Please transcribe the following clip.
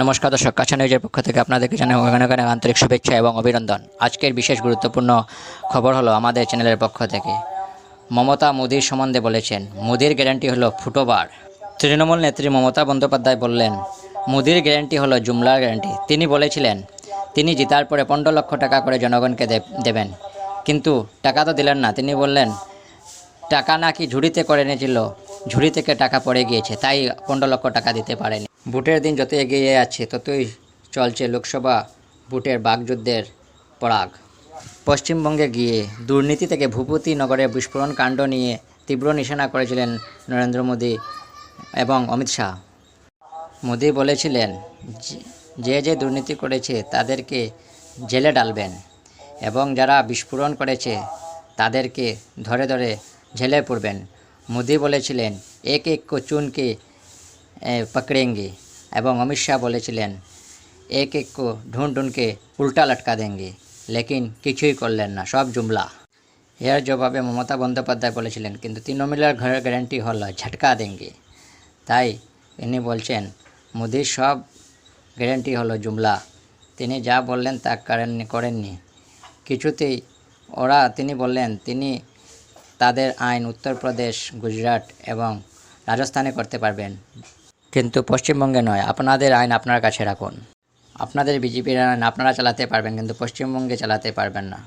নমস্কার দর্শক, কাছা নিউজের পক্ষ থেকে আপনাদেরকে জানাই অনেক আন্তরিক শুভেচ্ছা এবং অভিনন্দন। আজকের বিশেষ গুরুত্বপূর্ণ খবর হলো আমাদের চ্যানেলের পক্ষ থেকে। মমতা মোদির সম্বন্ধে বলেছেন, মোদির গ্যারান্টি হলো ফুটোবার তৃণমূল নেত্রী মমতা বন্দ্যোপাধ্যায় বললেন, মোদির গ্যারান্টি হলো জুমলার গ্যারান্টি। তিনি বলেছিলেন, তিনি জিতার পরে পনেরো লক্ষ টাকা করে জনগণকে দেবেন। কিন্তু টাকা তো দিলেন না। তিনি বললেন, টাকা নাকি ঝুড়িতে করে এনেছিল, ঝুড়ি থেকে টাকা পড়ে গিয়েছে, তাই পনেরো লক্ষ টাকা দিতে পারেনি। ভোটের দিন যত এগিয়ে যাচ্ছে, ততই চলছে লোকসভা ভোটের বাগযুদ্ধের পরাগ। পশ্চিমবঙ্গে গিয়ে দুর্নীতি থেকে ভূপতি নগরে বিস্ফোরণ কাণ্ড নিয়ে তীব্র নিশানা করেছিলেন নরেন্দ্র মোদী এবং অমিত শাহ। মোদী বলেছিলেন, যে- যে দুর্নীতি করেছে তাদেরকে জেলে ডালবেন এবং যারা বিস্ফোরণ করেছে তাদেরকে ধরে ধরে জেলে পড়বেন। মোদী বলেছিলেন, এক এক কো পকড়েঙ্গে। এবং অমিত শাহ বলেছিলেন, এক এক কো ঢুন ঢুনকে উল্টা লটকা দেঙ্গে। লেকিন কিছুই করলেন না, সব জুমলা। এর জবাবে মমতা বন্দ্যোপাধ্যায় বলেছিলেন, কিন্তু তৃণমূলের ঘরের গ্যারান্টি হলো ঝটকা দেঙ্গে। তাই ইনি বলছেন, মোদির সব গ্যারান্টি হলো জুমলা। তিনি যা বললেন তা করেননি করেননি। কিছুতেই ওরা, তিনি বললেন, তিনি তাদের আইন উত্তরপ্রদেশ, গুজরাট এবং রাজস্থানে করতে পারবেন। কিন্তু পশ্চিমবঙ্গে নয়। আপনাদের আইন আপনার কাছে রাখুন। আপনাদের বিজেপির আইন আপনারা চালাতে পারবেন, কিন্তু পশ্চিমবঙ্গে চালাতে পারবেন না।